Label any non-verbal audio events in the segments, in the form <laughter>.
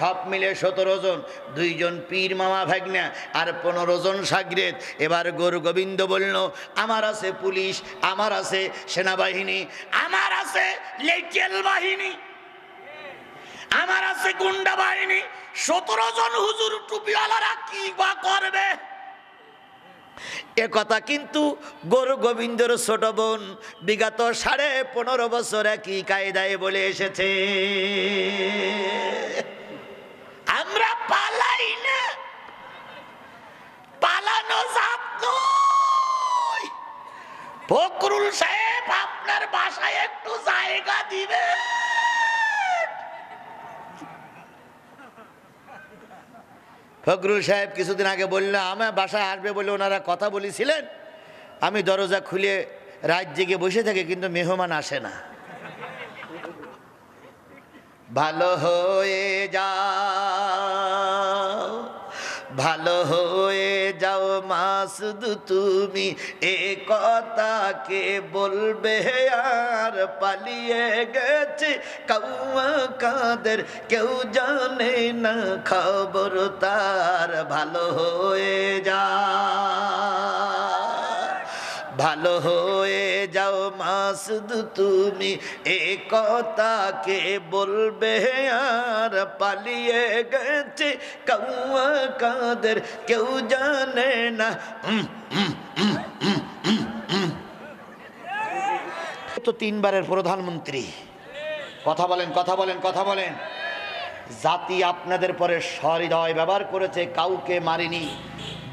সব মিলে সতেরো জন, দুইজন পীর মামা ভাগনা আর পনেরো জন সাগরেদ। এবার গরু গোবিন্দ বলল, আমার আছে পুলিশ, আমার আছে সেনাবাহিনী, আমার আছে লেকেল বাহিনী, আমার আছে গুন্ডা বাহিনী, সতেরো জন হুজুর টুপিওয়ালারা কি বা করবে? এ কথা কিন্তু গরু গোবিন্দর ছোট বোন বিগত সাড়ে পনেরো বছর একই কায়দায় বলে এসেছে। পালাই না পালানো। ফখরুল সাহেব আপনার বাসায় একটু জায়গা দিবে। ফখরুল সাহেব কিছুদিন আগে বলল, আমার বাসায় আসবে বলে ওনারা কথা বলেছিলেন। আমি দরজা খুলে রাত জেগে বসে থাকি, কিন্তু মেহমান আসে না। ভালো হয়ে যাও ভালো হয়ে যাও মাসুদ তুমি। এ কথা কে বলবে আর পালিয়ে গেছে কাউয়া কাদের। কেউ জানে না খবর তার ভালো হয়ে যা। ভালো হয়ে যাও মাসুদ তুমি। এ কথাকে বলবে আর পালিয়ে গেছে কৌয়া কাদের, কেউ জানে না। তো তিনবারের প্রধানমন্ত্রী। কথা বলেন কথা বলেন কথা বলেন। জাতি আপনাদের পরে সহৃদয় ব্যবহার করেছে, কাউকে মারিনি।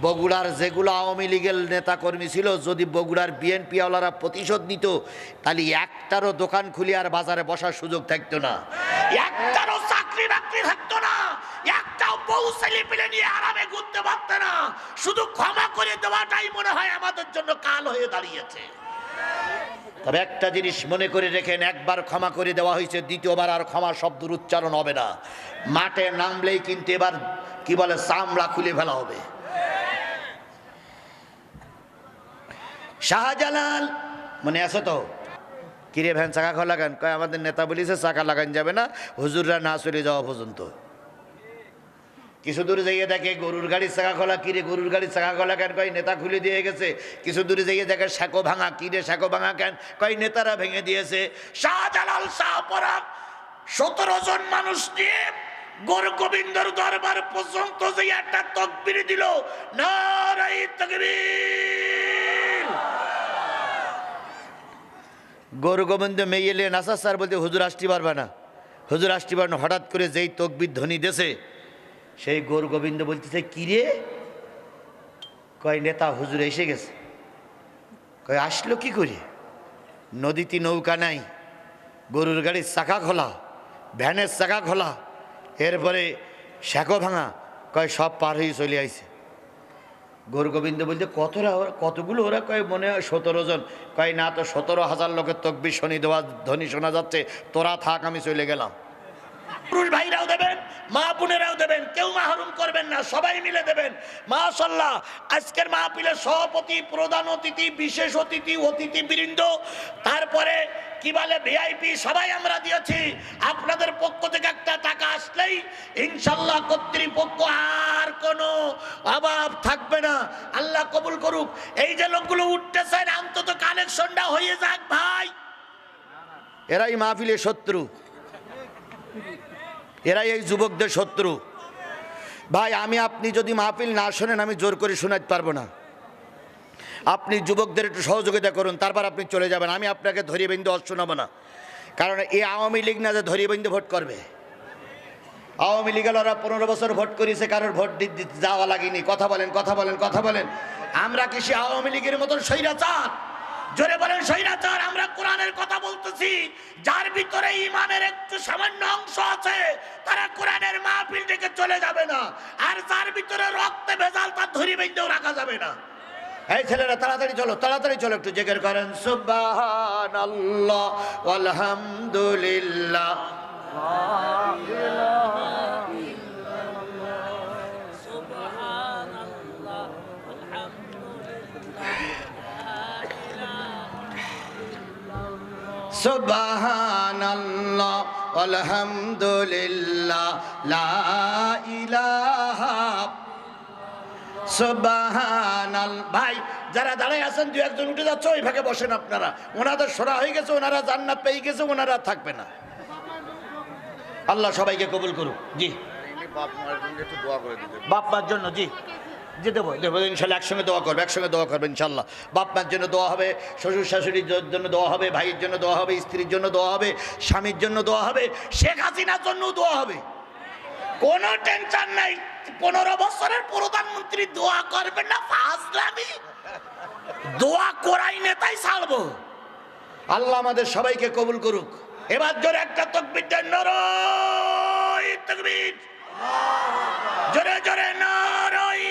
বগুড়ার যেগুলো আওয়ামী লীগের নেতাকর্মী ছিল, যদি বগুড়ার বিএনপি প্রতিশোধ নিত, তাহলে একটারও দোকান খুলে আর বাজারে বসার সুযোগ থাকতো না। একটারও চাকরি বাকরি থাকতো না। বউ নিয়ে আরামে ঘুরতে না। শুধু ক্ষমা করে দেওয়াটাই মনে হয় আমাদের জন্য কাল হয়ে তবে একটা জিনিস মনে করে রেখেন, একবার ক্ষমা করে দেওয়া হয়েছে, দ্বিতীয়বার আর ক্ষমা শব্দের উচ্চারণ হবে না। মাঠে নামলেই কিন্তু এবার, কি বলে, চামড়া খুলে ফেলা হবে। শাহজালাল। মনে আছে তো? কিরে ভ্যান চাকা খোলা লাগান? কয়, আমাদের নেতা বলিছে, চাকা লাগান যাবে না, হুজুররা না চলে যাওয়া পর্যন্ত। কিছু দূরে যাইয়ে দেখে গরুর গাড়ির চাকা খোলা, কিরে গরুর গাড়ির চাকা খোলা কেন? কয়, নেতা খুলে দিয়ে গেছে। কিছু দূরে যাইয়ে দেখে সাঁকো ভাঙা, কিরে সাঁকো ভাঙা কেন? কয়, নেতারা ভেঙে দিয়েছে। শাহজালাল শাহপরাগ সতেরো জন মানুষ নিয়ে গরু গোবিন্দর দরবার পর্যন্ত যে একটা তকবির দিল নারাই তকবীর। গরু গোবিন্দ মেয়ে এলে নাসার স্যার বলতে, হুজুর আসতে পারবে না। হুজুর আসতে পারবে না। হঠাৎ করে যেই তকবির ধ্বনি দেছে সেই গরু গোবিন্দ বলতেছে কিরে কয়, নেতা হুজুর এসে গেছে। কয়, আসলো কি করে? নদীতে নৌকা নাই, গরুর গাড়ির চাকা খোলা, ভ্যানের চাকা খোলা, এরপরে শ্যাকো ভাঙা। কয়, সব পার হয়ে চলে আইছে। গরু গোবিন্দ বলছে, কতরা ওরা, কতগুলো ওরা কয় মনে হয় সতেরো জন? কয়, না তো সতেরো হাজার লোকের তকবি শনি দেওয়া, ধ্বনি শোনা যাচ্ছে, তোরা থাক, আমি চলে গেলাম। পুরুষ ভাইরাও দেবেন, মা বোনেরাও দেবেন, কেউ মাহরুম করবেন না, সবাই মিলে দেবেন। মাশাল্লাহ আজকের মাহফিলের সভাপতি, প্রধান অতিথি, বিশেষ অতিথি অতিথি বৃন্দ তারপরে কি বলে ভিআইপি সবাই আমরা দিয়েছি। আপনাদের পক্ষ থেকে একটা টাকা আসলেই ইনশাল্লাহ কর্তৃপক্ষ আর কোনো অভাব থাকবে না। আল্লাহ কবুল করুক। এই যে লোকগুলো উঠতেছেন অন্তত কালেকশনটা হয়ে যাক ভাই। এরাই মাহফিলের শত্রু। এরাই এই যুবকদের শত্রু। ভাই, আমি আপনি যদি মাহফিল না শোনেন, আমি জোর করে শোনাতে পারব না। আপনি যুবকদের একটু সহযোগিতা করুন, তারপর আপনি চলে যাবেন। আমি আপনাকে ধরিয়ে বিন্দু অস শোনাবো না। কারণ এই আওয়ামী লীগ না যে ধরিয়ে বিন্দু ভোট করবে। আওয়ামী লীগের ওরা পনেরো বছর ভোট করেছে, কারোর ভোট দিতে যাওয়া লাগেনি। কথা বলেন কথা বলেন কথা বলেন। আমরা কি সে আওয়ামী লীগের মতন স্বৈরাচার? জোরে বলেন স্বৈরাচার আমরা কোরআনের কথা বলতেছি। যার ভিতরে ইমানের একটু সামান্য অংশ আছে, তারা কোরআনের মাহফিল থেকে চলে যাবে না। আর যার ভিতরে রক্তে ভেজাল, তার ধরি বেঁধেও রাখা যাবে না। এই ছেলেরা, তাড়াতাড়ি চলো তাড়াতাড়ি চলো, একটু জেগের করেন। সুবাহান আল্লাহ আলহামদুলিল্লাহ সুবহানাল্লাহ আলহামদুলিল্লাহ লা ইলাহা সুবহানাল ভাই যারা দাঁড়ায় আছেন দু একজন উঠে যাচ্ছে ওই ভাগে বসেন আপনারা। ওনাদের সরা হয়ে গেছে ওনারা জান্নাত পেয়ে গেছে ওনারা থাকবে না। আল্লাহ সবাইকে কবুল করুক। জি। বাপ মায়ের জন্য একটু দোয়া করে দিতে। বাপ মার জন্য জি। জি দেবো। দেবো ইনশাল্লাহ একসঙ্গে দোয়া করবে, একসঙ্গে দোয়া করবে, ইনশাল্লাহ। বাপ, মার জন্য দোয়া হবে, শ্বশুর, শাশুড়ির জন্য দোয়া হবে, ভাইয়ের জন্য দোয়া হবে, স্ত্রীর জন্য দোয়া হবে, স্বামীর জন্য দোয়া হবে, শেখ হাসিনার জন্য দোয়া হবে। কোনো টেনশন নাই, পনেরো বছরের প্রধানমন্ত্রী দোয়া করবে না, ফাজলামি। দোয়া করাই নেতাই ছাড়বো। আল্লাহ আমাদের সবাইকে কবুল করুক। এবার জোরে একটা তকবির নরই তকবির। জোরে জোরে নরই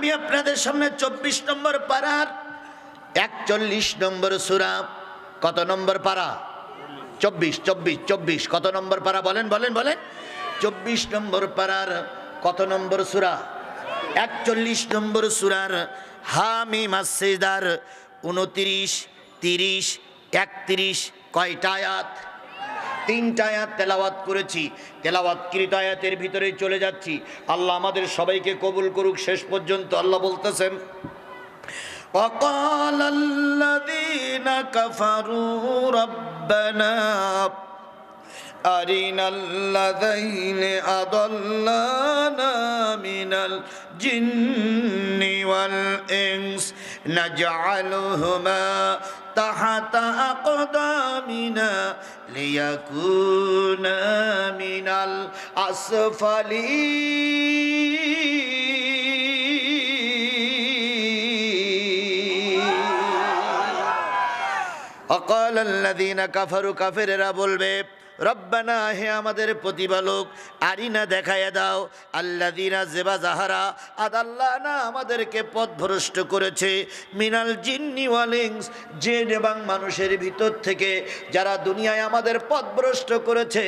আমি আপনাদের সামনে চব্বিশ নম্বর পাড়ার একচল্লিশ নম্বর সুরা, কত নম্বর পাড়া? চব্বিশ চব্বিশ চব্বিশ, কত নম্বর পাড়া বলেন বলেন বলেন? চব্বিশ নম্বর পাড়ার কত নম্বর সুরা? একচল্লিশ নম্বর সুরার হামি মাসেদার উনতিরিশ, তিরিশ, একত্রিশ, কয়টা আয়াত? তিনটা আয়াত তেলাওয়াত করেছি তেলাওয়াতকৃত আয়াতের ভিতরে চলে যাচ্ছি আল্লাহ আমাদের সবাইকে কবুল করুক শেষ পর্যন্ত আল্লাহ বলতেছেন وقال الذين كفروا ربنا أرنا الذين أضلانا من الجن والإنس نجعلهما تحت أقدامنا ليكون من الأسفلين وقال الذين كفروا كفر بولبيب রব্বানা, হে আমাদের প্রতিপালক, আরিনা দেখায় দাও। আল্লাযীনা জেবা জাহারা আদাল্লাহ না আমাদেরকে পথভ্রষ্ট করেছে। মিনাল জিন্নি ওয়ালিংস জেন এবং মানুষের ভিতর থেকে যারা দুনিয়ায় আমাদের পথভ্রষ্ট করেছে।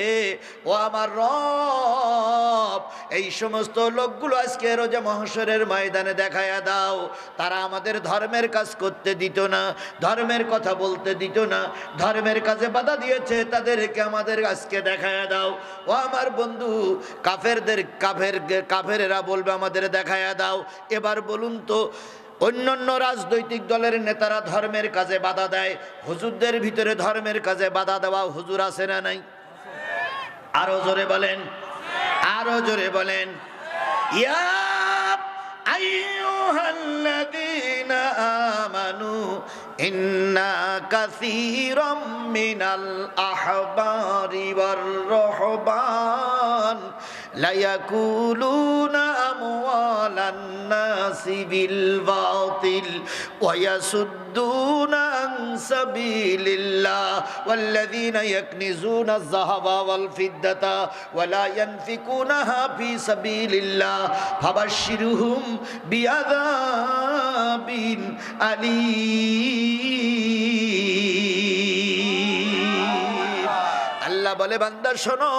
ও আমার রব, এই সমস্ত লোকগুলো আজকে রোজা মহাসরের ময়দানে দেখায়া দাও। তারা আমাদের ধর্মের কাজ করতে দিত না, ধর্মের কথা বলতে দিত না, ধর্মের কাজে বাধা দিয়েছে। তাদেরকে আমাদের আজকে দেখায়া দাও। ও আমার বন্ধু, কাফেরদের কাফের, কাফেরেরা বলবে আমাদের দেখায়া দাও। এবার বলুন তো, অন্যান্য রাজনৈতিক দলের নেতারা ধর্মের কাজে বাধা দেয়, হুজুরদের ভিতরে ধর্মের কাজে বাধা দেওয়া হুজুর আছে না নাই? আরও জোরে বলেন, আরও জোরে বলেন। ইয়া أيها الذين آمنوا إنا كثيرا من الأحبار والرهبان ليقولون أموال الناس بالباطل ويسدون عن سبيل الله والذين يكنزون الذهب والفضة ولا ينفقونها في سبيل الله فبشرهم بعذاب أليم. বলে বান্দার শোনো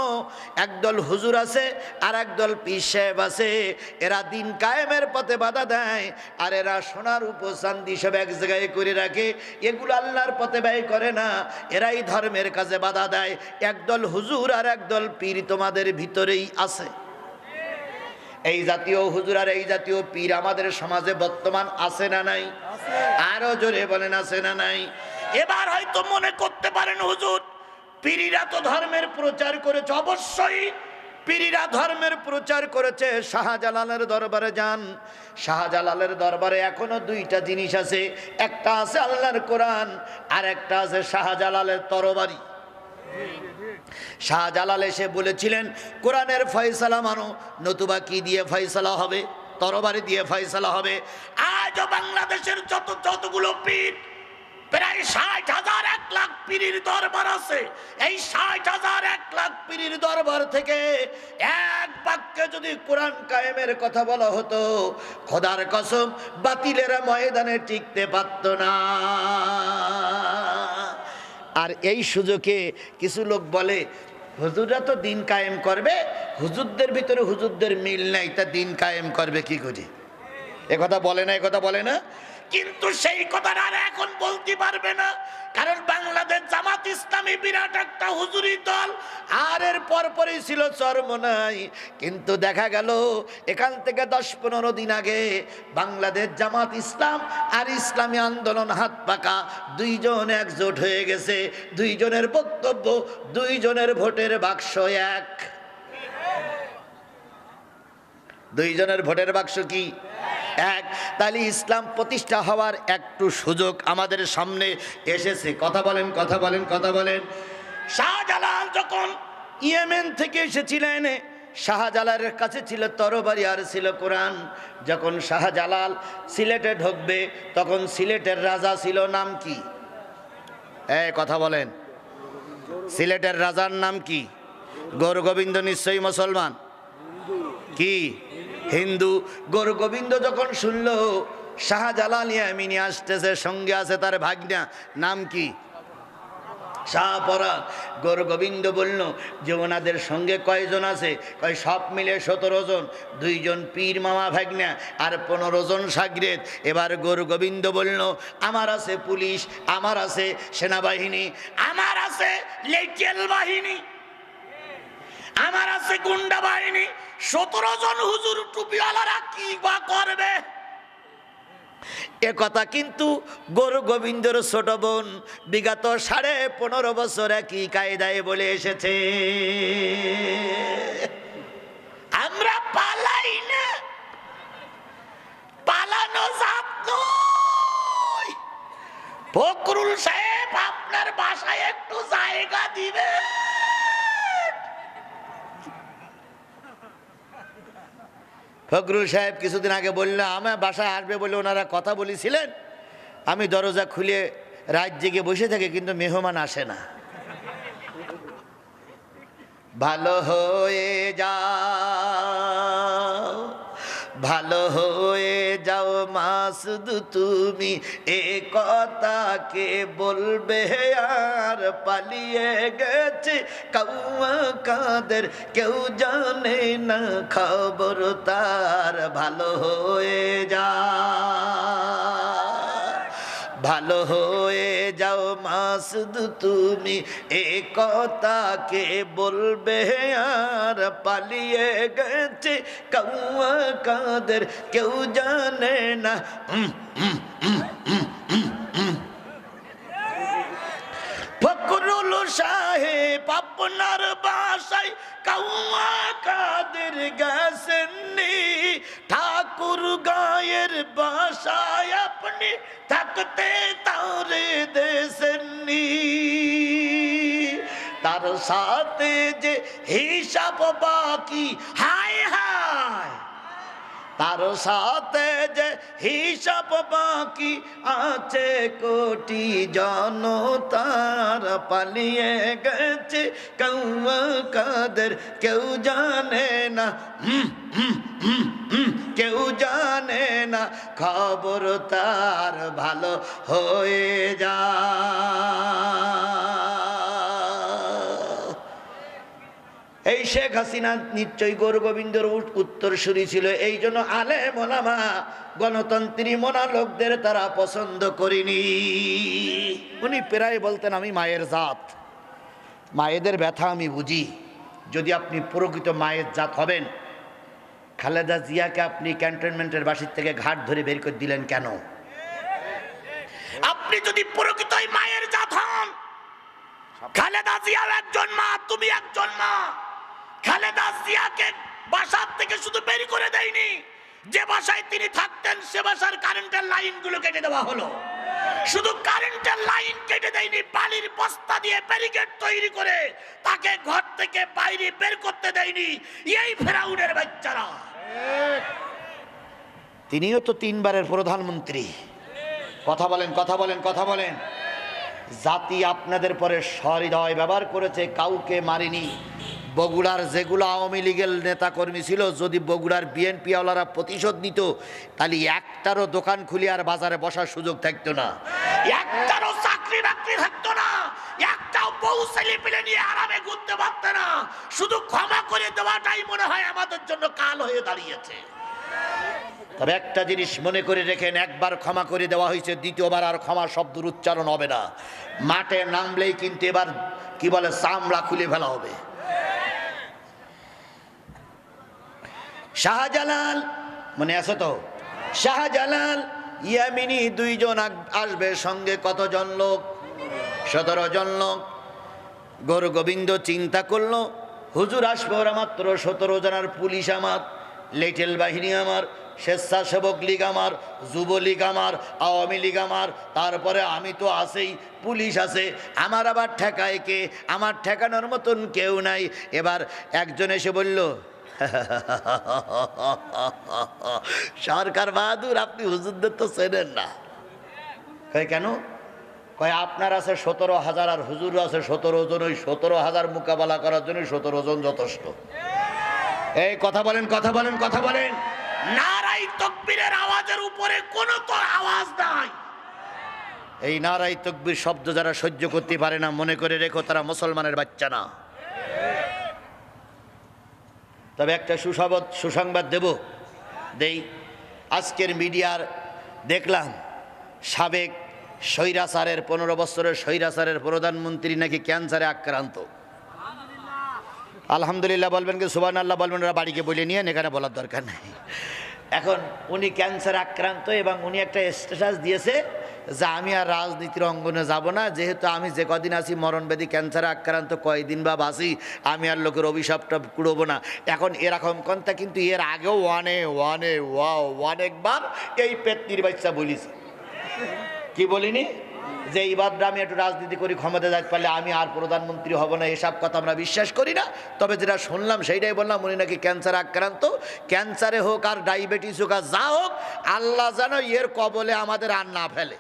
একদল হুজুর আছে আর একদল পীর সাহেব আছে। এরা দিন কায়েমের পথে বাধা দেয় আর এরা সোনার উপচান্দি সব এক জায়গায় করে রাখে। এগুলো আল্লাহর পথে ব্যয় করে না এরাই ধর্মের কাজে বাধা দেয়। একদল হুজুর আর একদল পীর তোমাদের ভিতরেই আছে। এই জাতীয় হুজুর আর এই জাতীয় পীর আমাদের সমাজে বর্তমান আছে না নাই? আরও জোরে বলেন আছে না নাই? এবার হয়তো মনে করতে পারেন হুজুর পীরিরা তো ধর্মের প্রচার করেছে, অবশ্যই পীরিরা ধর্মের প্রচার করেছে। শাহজালালের দরবারে যান। শাহজালালের দরবারে এখনও দুইটা জিনিস আছে। একটা আছে আল্লাহর কোরআন, আর একটা আছে শাহজালালের তরবারি। শাহজালাল এসে বলেছিলেন, কোরআনের ফয়সালা মানো, নতুবা কি দিয়ে ফয়সালা হবে? তরবারি দিয়ে ফয়সালা হবে। আজও বাংলাদেশের যত যতগুলো পীর প্রায় ষাট হাজার এক লাখ পীরির দরবার আছে। এই ষাট হাজার এক লাখ পীরির দরবার থেকে এক বাক্যে যদি কোরআন কায়েমের কথা বলা হতো, খোদার কসম বাতিলেরা ময়দানে টিকতে পারত না। আর এই সুযোগে কিছু লোক বলে, হুজুররা তো দিন কায়েম করবে, হুজুরদের ভিতরে হুজুরদের মিল নাই, তা দিন কায়েম করবে কি করে? কথা বলে না কথা বলে না। কিন্তু সেই কথাটা আর এখন বলতে পারবে না, কারণ বাংলাদেশ জামাত ইসলামী বিরাট একটা হুজুরি দল, আর এর পরপরই ছিল চরমনাই। কিন্তু দেখা গেল, এখান থেকে দশ পনেরো দিন আগে বাংলাদেশ জামাত ইসলাম আর ইসলামী আন্দোলন হাত পাকা। দুইজন একজোট হয়ে গেছে, দুইজনের বক্তব্য, দুইজনের ভোটের বাক্স এক। দুইজনের ভোটের বাক্স কি? এক, তাহলে ইসলাম প্রতিষ্ঠা হওয়ার একটু সুযোগ আমাদের সামনে এসেছে। কথা বলেন কথা বলেন কথা বলেন। শাহজালাল যখন ইয়েমেন থেকে এসেছিলেন শাহজালালের কাছে ছিল তরবারি আর ছিল কোরআন। যখন শাহজালাল সিলেটে ঢুকবে, তখন সিলেটের রাজা ছিল নাম কি? এ, কথা বলেন। সিলেটের রাজার নাম কি? গৌর গোবিন্দ নিশ্চয়ই মুসলমান? কি? হিন্দু গৌর গোবিন্দ যখন শুনল, শাহজালাল ইয়ামিনী আসতেছে, সঙ্গে আছে তার ভাগ্না, নাম কি? শাহপরা গৌর গোবিন্দ বলল, যে ওনাদের সঙ্গে কয়জন আছে? কয়, সব মিলে সতেরো জন। দুইজন পীর মামা ভাগ্না আর পনেরো জন সাগরেদ। এবার গৌর গোবিন্দ বলল, আমার আছে পুলিশ, আমার আছে সেনাবাহিনী, আমার আছে লেটেল বাহিনী, আমার আছে গুন্ডা বাহিনী সতেরো জন হুজুর টুপিওয়ালারা কি বা করবে? এ কথা কিন্তু গরু গোবিন্দর ছোট বোন বিগত সাড়ে পনেরো বছর একই কায়দায় বলে এসেছে। আমরা পালাই না। পালানো জাত ফকরুল সাহেব আপনার বাসায় একটু জায়গা দিবে ফখরুল সাহেব কিছুদিন আগে বলল আমার বাসায় আসবে বলে ওনারা কথা বলেছিলেন। আমি দরজা খুলে রাত জেগে বসে থাকি, কিন্তু মেহমান আসে না। ভালো হয়ে যা ভালো হয়ে যাও মাসুদ তুমি, এ কথা কে বলবে? আর পালিয়ে গেছে কাউয়া কাদের, কেউ জানে না খবর তার। ভালো হয়ে যা, ভালো হয়ে মাসুদ তুমি এ কথাকে বলবে, আর পালিয়ে গেছে কৌয়া কাদের, কেউ জানে না। ফকরুল সাহেব আপনার বাসায় কৌয়া কাদের গেছেননি ঠাকুর গায়ের বাসায় আপনি থাকতে তারে দেশেননি তার সাথে যে হিসাব বাকি হায় হায় তার সাথে যে হিসাব বাকি আছে কোটি জনতার পালিয়ে গেছে কৌয়া কাদের কেউ জানে না হুম, হুম, খবর তার ভালো হয়ে যা। এই শেখ হাসিনা নিশ্চয়ই গৌর গোবিন্দর উত্তরসূরি ছিল। এই জন্য আলে মোলামা গণতন্ত্রী মোনা লোকদের তারা পছন্দ করিনি। উনি প্রায় বলতেন, আমি মায়ের জাত। মায়েদের ব্যথা আমি বুঝি। যদি আপনি প্রকৃত মায়ের জাত হবেন খালেদা জিয়াকে আপনি ক্যান্টনমেন্টের বাসির থেকে ঘাট ধরে বের করে দিলেন কেন? আপনি যদি প্রকৃতই মায়ের জাত হন, খালেদা জিয়াও একজন মা, তুমি একজন মা। খালেদা জিয়াকে বাসার থেকে শুধু বের করে দেয়নি, যে বাসায় তিনি থাকতেন, সে বাসার কারেন্টের লাইনগুলো কেটে দেওয়া হলো। শুধু কারেন্টের লাইন কেটে দেয়নি, বালির বস্তা দিয়ে ব্যারিকেড তৈরি করে তাকে ঘর থেকে বাইরে বের করতে দেয়নি। এই ফেরাউনের বাচ্চারা। তিনিও তো তিনবারের প্রধানমন্ত্রী। কথা বলেন কথা বলেন কথা বলেন। জাতি আপনাদের পরে সহৃদয় ব্যবহার করেছে, কাউকে মারিনি। বগুড়ার যেগুলো আওয়ামী লীগের নেতাকর্মী ছিল, যদি বগুড়ার বিএনপি ওয়ালারা প্রতিশোধ নিত, তাহলে একটারও দোকান খুলে আর বাজারে বসার সুযোগ থাকতো না। একটারও চাকরি বাকরি থাকতো না। ঘুরতে পারতে শুধু ক্ষমা করে দেওয়াটাই মনে হয় আমাদের জন্য কাল হয়ে দাঁড়িয়েছে। তবে একটা জিনিস মনে করে রেখেন, একবার ক্ষমা করে দেওয়া হয়েছে, দ্বিতীয়বার আর ক্ষমা শব্দের উচ্চারণ হবে না। মাঠে নামলেই কিন্তু এবার, কি বলে, চামড়া খুলে ফেলা হবে। শাহজালাল, মনে আছে তো? শাহজালাল, ইয়ামিনী দুইজন আসবে সঙ্গে কতজন লোক? সতেরো জন লোক। গৌর গোবিন্দ চিন্তা করল, হুজুর, আসবে ওরা মাত্র সতেরো জনের পুলিশ আমার, লেটেল বাহিনী আমার, স্বেচ্ছাসেবক লীগ আমার যুবলীগ আমার, আওয়ামী লীগ আমার, তারপরে আমি তো আছেই, পুলিশ আছে, আমার আবার ঠেকায় কে? আমার ঠেকানোর মতন কেউ নাই। এবার একজন এসে বলল, সরকার বাহাদুর, আপনি হুজুরদের তো চেনেন না। কেন? কয়, আপনার আছে সতেরো হাজার আর হুজুর আছে সতেরো জন, ওই সতেরো হাজার মোকাবেলা করার জন্য সতেরো জন যথেষ্ট। এই, কথা বলেন কথা বলেন কথা বলেন। নারাই তকবীরের আওয়াজের উপরে কোনো তো আওয়াজ নাই। এই নারাই তকবীর শব্দ যারা সহ্য করতে পারে না, মনে করে রেখো, তারা মুসলমানের বাচ্চা না। তবে একটা সুসংবাদ সুসংবাদ দেব। দেই, আজকের মিডিয়ার দেখলাম, সাবেক স্বৈরাচারের পনেরো বছরের স্বৈরাচারের প্রধানমন্ত্রী নাকি ক্যান্সারে আক্রান্ত? আলহামদুলিল্লাহ বলবেন কি সুবান আল্লাহ বলবেন, ওরা বাড়িকে বলে নিয়ে এখানে বলার দরকার নেই। এখন উনি ক্যান্সার আক্রান্ত এবং উনি একটা স্ট্যাটাস দিয়েছে যে আমি আর রাজনীতির অঙ্গনে যাব না, যেহেতু আমি যে কদিন আছি মরণবেদী ক্যান্সারে আক্রান্ত, কয়দিন বা বাসি আমি আর লোকের অভিশাপটা কুড়বো না। এখন এরকম কন্তা কিন্তু এর আগেও ওয়ানে ওয়ানে, ওয়াও, অনেকবার এই পেতনির বাচ্চা বলিছে। কি বলিনি? যে এইবার আমি একটু রাজনীতি করি ক্ষমতা যাইতে পারলে আমি আর প্রধানমন্ত্রী হব না, এসব কথা আমরা বিশ্বাস করি না। তবে যেটা শুনলাম, সেইটাই বললাম, উনি নাকি ক্যান্সার আক্রান্ত। ক্যান্সারে হোক আর ডায়াবেটিস হোক আর যা হোক, আল্লাহ যেন এর কবলে আমাদের আর না ফেলে।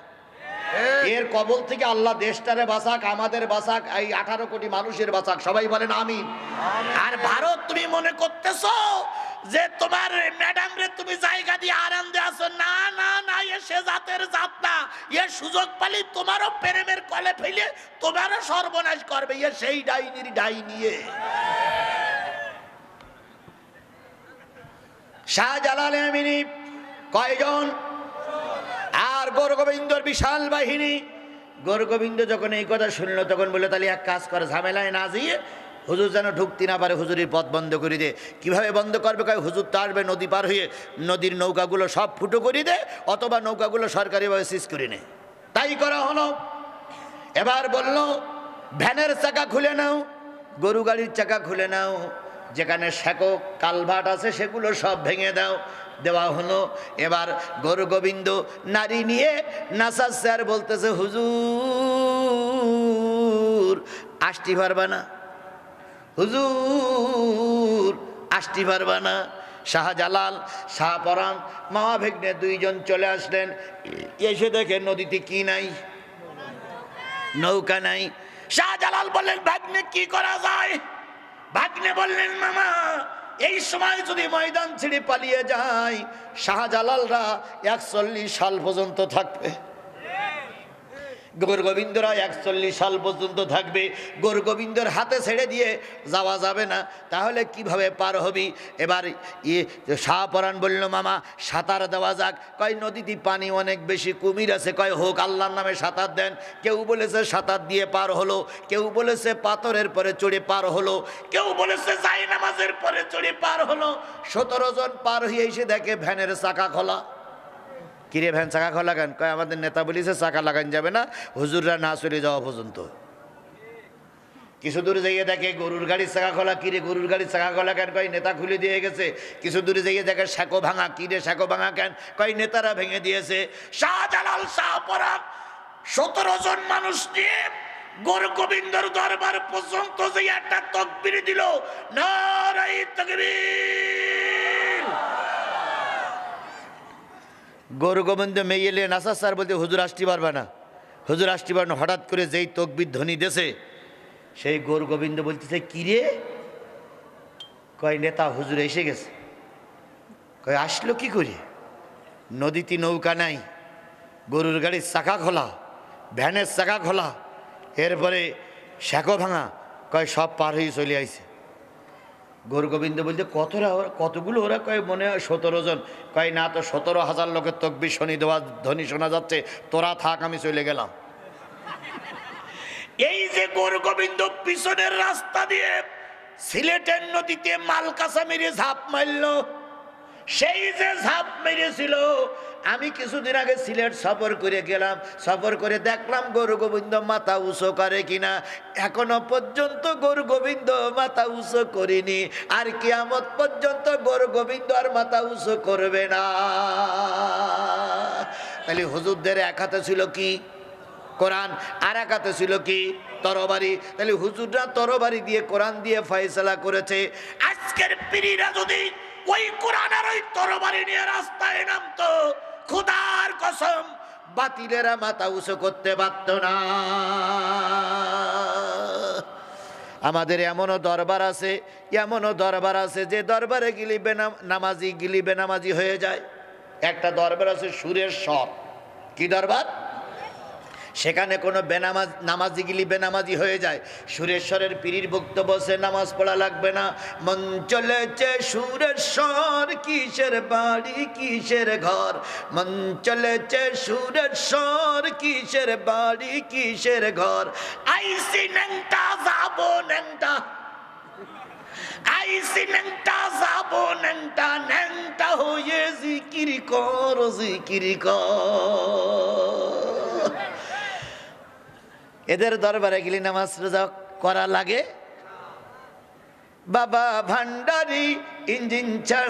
এর কবল থেকে আল্লাহ দেশটারে বাঁচাক, আমাদের বাঁচাক, এই আঠারো কোটি মানুষের বাঁচাক। সবাই বলেন আমি আর ভারত তুমি মনে করতেছো যে তোমার ম্যাডাম রে তুমি জায়গা দিয়ে দিয়ে আসো না না না, এ সে জাতের জাত না। এ সুযোগ পালি তোমারও প্রেমের কলে ফেলে তোমারও সর্বনাশ করবে, এ সেই ডাইনির ডাই নিয়ে শাহজালাল আমিনী কয়জন? আর গৌরগোবিন্দর বিশাল বাহিনী। গৌরগোবিন্দ যখন এই কথা শুনলো, তখন বলল, তাহলে এক কাজ করে, ঝামেলায় না যেয়ে হুজুর যেন ঢুকতে না পারে হুজুরের পথ বন্ধ করে দে। কীভাবে বন্ধ করবে? কয়, হুজুর তো আসবে নদী পার হয়ে, নদীর নৌকাগুলো সব ফুটো করে দে, অথবা নৌকাগুলো সরকারিভাবে সিজ করে নে। তাই করা হলো। এবার বলল, ভ্যানের চাকা খুলে নাও, গরু গাড়ির চাকা খুলে নাও, যেখানে শেকো কালভাট আছে সেগুলো সব ভেঙে দাও। দেওয়া হলো। এবার গরু গোবিন্দ নারী নিয়ে নাসার স্যার বলতেছে, হুজুর আসতে পারবা না। হুজুর, আসতে পারবা না। শাহজালাল শাহপরান মামা ভেগ্নে দুইজন চলে আসলেন। এসে দেখে নদীতে কি নাই, নৌকা নাই। শাহজালাল বললেন, ভাগ্নে কি করা যায়? ভাগ্নে বললেন, মামা, এই সময় যদি ময়দান ছেড়ে পালিয়ে যায়, শাহজালালরা একচল্লিশ সাল পর্যন্ত থাকবে। গৌর গোবিন্দরা একচল্লিশ সাল পর্যন্ত থাকবে। গৌর গোবিন্দর হাতে ছেড়ে দিয়ে যাওয়া যাবে না। তাহলে কীভাবে পার হবি? এবার ইয়ে শাহপরাণ বলল, মামা, সাঁতার দেওয়া যাক। কয়, নদীতে পানি অনেক বেশি, কুমির আছে। কয়, হোক, আল্লাহর নামে সাঁতার দেন। কেউ বলেছে, সাঁতার দিয়ে পার হলো। কেউ বলেছে, পাথরের পরে চড়ে পার হলো। কেউ বলেছে যাই নামাজের পরে চড়ে পার হলো। সতেরো জন পার হয়ে এসে দেখে ভ্যানের চাকা খোলা। কিরে ভ্যান চাকা খোলা কেন কয়, আমাদের নেতা বলিছে, চাকা লাগান যাবে না, হুজুররা না চলে যাওয়া পর্যন্ত। কিছু দূরে যাইয়ে দেখে গরুর গাড়ির চাকা খোলা, কিরে গরুর গাড়ির চাকা খোলা কেন? কয়, নেতা খুলে দিয়ে গেছে। কিছু দূরে যাইয়ে দেখে শাকো ভাঙা, কিরে শাকো ভাঙা কেন? কয়, নেতারা ভেঙে দিয়েছে। শাহজালাল শাহপরাগ সতেরো জন মানুষ নিয়ে গরু গোবিন্দর দরবার পর্যন্ত যে একটা তকবির দিল নারাই তকবীর। গৌর গোবিন্দ মেয়েলে নাসা স্যার বলতে, হুজুর আসতে পারবে না। হুজুর আসটিবার হঠাৎ করে যেই তকবির ধ্বনি দেছে সেই গৌর গোবিন্দ বলতেছে কিরে কয়, নেতা হুজুর এসে গেছে। কয়, আসলো কি করে? নদীতে নৌকা নাই, গরুর গাড়ির চাকা খোলা, ভ্যানের চাকা খোলা, এরপরে শ্যাকো ভাঙা। কয়, সব পার হয়ে চলে আইছে। গৌর গোবিন্দ বলতে কতরা কতগুলো ওরা কয় মনে হয় সতেরো জন? কয়, না তো সতেরো হাজার লোকের তকবি শনি দেওয়া, ধ্বনি শোনা যাচ্ছে, তোরা থাক, আমি চলে গেলাম। <laughs> এই যে গৌর গোবিন্দ পিছনের রাস্তা দিয়ে সিলেটের নদীতে মালকাসা মেরে ঝাঁপ মারল। সেই যে ঝাঁপ মেরেছিল, আমি কিছুদিন আগে সিলেট সফর করে গেলাম। সফর করে দেখলাম গরু গোবিন্দ মাথা উঁচু করে কিনা। এখনও পর্যন্ত গরু গোবিন্দ মাথা উঁচু করিনি। আর কিয়ামত পর্যন্ত গরু গোবিন্দ আর মাথা উঁচু করবে না। তাহলে হুজুরদের এক হাতে ছিল কি? কোরআন, আর এক হাতে ছিল কি? তরবারি। তাহলে হুজুররা তরবারি দিয়ে কোরআন দিয়ে ফয়সালা করেছে। আজকের পিড়িরা যদি ওই কোরআন আর ওই তরবারি নিয়ে রাস্তায় নামতো। খুদার কসম, বাতিলেরা মাথা উঁচু করতে পারত না। আমাদের এমনও দরবার আছে, এমনও দরবার আছে যে দরবারে গিলি বেনাম নামাজি গিলি বেনামাজি হয়ে যায়। একটা দরবার আছে সুরের স্বর। কি দরবার? সেখানে কোনো বেনামাজ নামাজি গিলি বেনামাজি হয়ে যায়। সুরেশ্বরের পীরির বক্তব্য সে নামাজ পড়া লাগবে না। মন চলেছে সুরেশ্বর, কিসের বাড়ি, কিসের ঘর? মন চলেছে সুরেশ্বর, কিসের বাড়ি, কিসের ঘর? আইসি নেংটা, যাব নেংটা। আইসি হয়ে জিকিরি কর জিকিরি কর। এদের দরবারে গেলে নামাজ রোজা করা লাগে? বাবা ভান্ডারি ইঞ্জিন ছাড়া